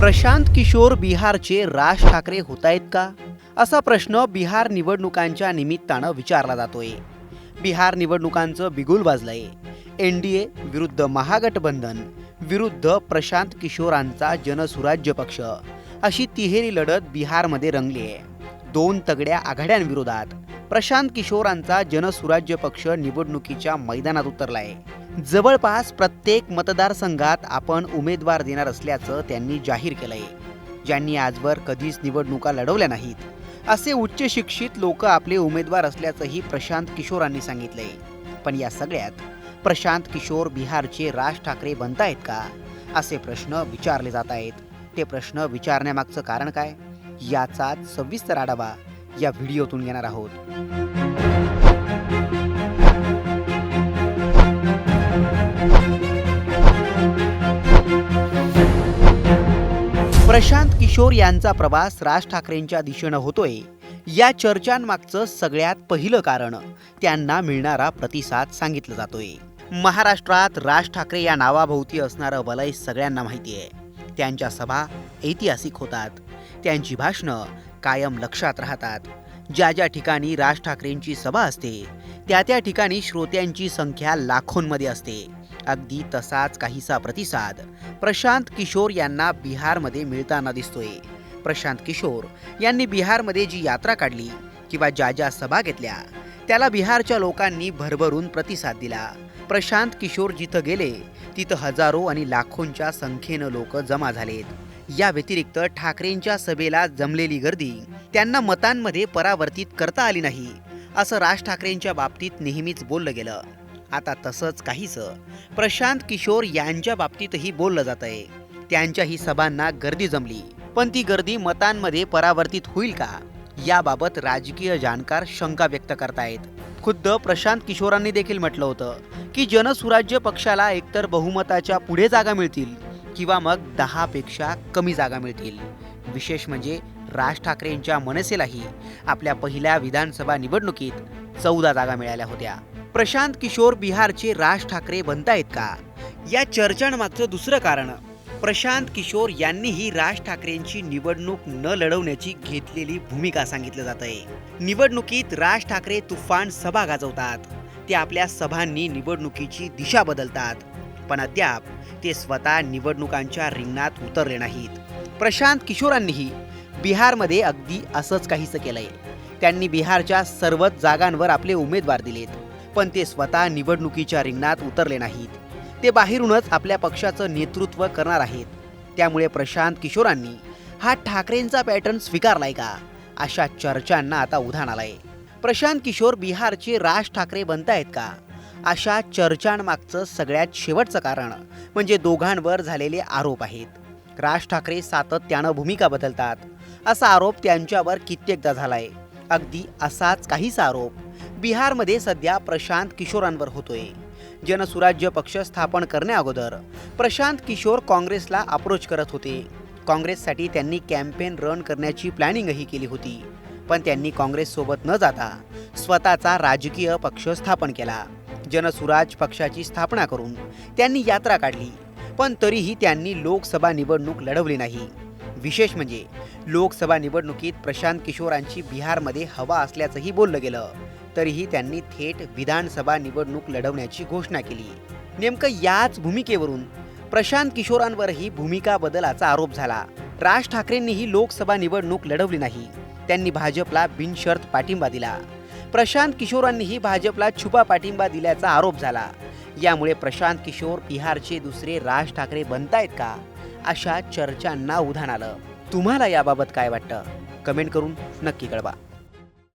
प्रशांत किशोर बिहारचे राज ठाकरे होत आहेत का? असा प्रश्न बिहार निवडणुकांच्या निमित्तानं विचारला जातोय. बिहार निवडणुकांचं बिगुल वाजलंय. एन डी ए विरुद्ध महागठबंधन विरुद्ध प्रशांत किशोरांचा जनसुराज्य पक्ष. अशी तिहेरी लढत बिहारमध्ये रंगली आहे दोन तगड्या आघाड्यांविरोधात. प्रशांत किशोरांचा जनसुराज्य पक्ष निवडणुकीच्या मैदानात उतरला आहे जवळपास प्रत्येक मतदारसंघात आपण उमेदवार देणार असल्याचं त्यांनी जाहीर केलंय. ज्यांनी आजवर कधीच निवडणुका लढवल्या नाहीत. असे उच्च शिक्षित लोक आपले उमेदवार असल्याचंही प्रशांत किशोरांनी सांगितलंय. पण या सगळ्यात प्रशांत किशोर बिहारचे राज ठाकरे बनतायत का? असे प्रश्न विचारले जात आहेत ते प्रश्न विचारण्यामागचं कारण काय? याचाच सविस्तर आढावा या व्हिडिओतून घेणार आहोत. प्रशांत किशोर यांचा प्रवास राज ठाकरेंच्या दिशेनं होतोय. या चर्चांमागचं सगळ्यात पहिलं कारण त्यांना मिळणारा प्रतिसाद सांगितलं जातोय. महाराष्ट्रात राज ठाकरे या नावाभोवती असणारं वलय सगळ्यांना माहिती आहे त्यांच्या सभा ऐतिहासिक होतात. त्यांची भाषणं कायम लक्षात राहतात. ज्या ज्या ठिकाणी राज ठाकरेंची सभा असते त्या त्या ठिकाणी श्रोत्यांची संख्या लाखोंमध्ये असते. अगदी तसाच काहीसा प्रतिसाद प्रशांत किशोर यांना बिहारमध्ये मिळताना दिसतोय. प्रशांत किशोर यांनी बिहारमध्ये जी यात्रा काढली किंवा ज्या ज्या सभा घेतल्या त्याला बिहारच्या लोकांनी भरभरून प्रतिसाद दिला. प्रशांत किशोर जिथं गेले तिथं हजारो आणि लाखोंच्या संख्येनं लोक जमा झालेत. या व्यतिरिक्त ठाकरेंच्या सभेला जमलेली गर्दी त्यांना मतांमध्ये परावर्तित करता आली नाही असं राज ठाकरेंच्या बाबतीत नेहमीच बोललं गेलं. आता तसंच काहीसं. प्रशांत किशोर यांच्या बाबतीतही बोललं जात आहे त्यांच्याही सभांना गर्दी जमली. पण ती गर्दी मतांमध्ये परावर्तित होईल का? याबाबत राजकीय जाणकार शंका व्यक्त करतायत. खुद्द प्रशांत किशोरांनी देखील म्हटलं होतं की जनसुराज्य पक्षाला एकतर बहुमताच्या पुढे जागा मिळतील किंवा मग दहापेक्षा कमी जागा मिळतील. विशेष म्हणजे राज ठाकरेंच्या मनसेलाही आपल्या पहिल्या विधानसभा निवडणुकीत चौदा जागा मिळाल्या होत्या. प्रशांत किशोर बिहारचे राज ठाकरे बनतायत का? या चर्चांमागचं दुसरं कारण प्रशांत किशोर यांनीही राज ठाकरेंची निवडणूक न लढवण्याची घेतलेली भूमिका सांगितलं जात आहे निवडणुकीत राज ठाकरे तुफान सभा गाजवतात. ते आपल्या सभांनी निवडणुकीची दिशा बदलतात. पण अद्याप ते स्वतः निवडणुकांच्या रिंगणात उतरले नाहीत. प्रशांत किशोरांनीही बिहारमध्ये अगदी असंच काहीसं केलंय. त्यांनी बिहारच्या सर्वच जागांवर आपले उमेदवार दिलेत पण ते स्वतः निवडणुकीच्या रिंगणात उतरले नाहीत. ते बाहेरूनच आपल्या पक्षाचं नेतृत्व करणार आहेत. त्यामुळे प्रशांत किशोरांनी हा ठाकरेंचा पॅटर्न स्वीकारलाय का अशा चर्चांना आता उधाण आलंय. प्रशांत किशोर बिहारचे राज ठाकरे बनतायत का? अशा चर्चांमागचं सगळ्यात शेवटचं कारण म्हणजे दोघांवर झालेले आरोप आहेत. राज ठाकरे सातत्यानं भूमिका बदलतात. असा आरोप त्यांच्यावर कित्येकदा झालाय. अगदी असाच काहीच आरोप बिहारमध्ये सध्या प्रशांत किशोरांवर होतोय. जनसुराज्य पक्ष स्थापन करण्याअगोदर प्रशांत किशोर काँग्रेसला अप्रोच करत होते. काँग्रेससाठी त्यांनी कॅम्पेन रन करण्याची प्लॅनिंगही केली होती. पण त्यांनी काँग्रेससोबत न जाता स्वतःचा राजकीय पक्ष स्थापन केला. जनसुराज पक्षाची स्थापना करून त्यांनी यात्रा काढली. पण तरीही त्यांनी लोकसभा निवडणूक लढवली नाही. विशेष म्हणजे लोकसभा निवडणुकीत प्रशांत किशोरांची बिहारमध्ये हवा असल्याचंही बोललं गेलं. तरीही त्यांनी थेट विधानसभा निवडणूक लढवण्याची घोषणा केली. नेमकं याच भूमिकेवरून प्रशांत किशोरांवरही भूमिका बदलाचा आरोप झाला. राज ठाकरेंनीही लोकसभा निवडणूक लढवली नाही. त्यांनी भाजपला बिनशर्त पाठिंबा दिला. प्रशांत किशोरांनीही भाजपला छुपा पाठिंबा दिल्याचा आरोप झाला. यामुळे प्रशांत किशोर बिहारचे दुसरे राज ठाकरे बनतायत का? अशा चर्चांना उधाण आलं. तुम्हाला याबाबत काय वाटतं? कमेंट करून नक्की कळवा.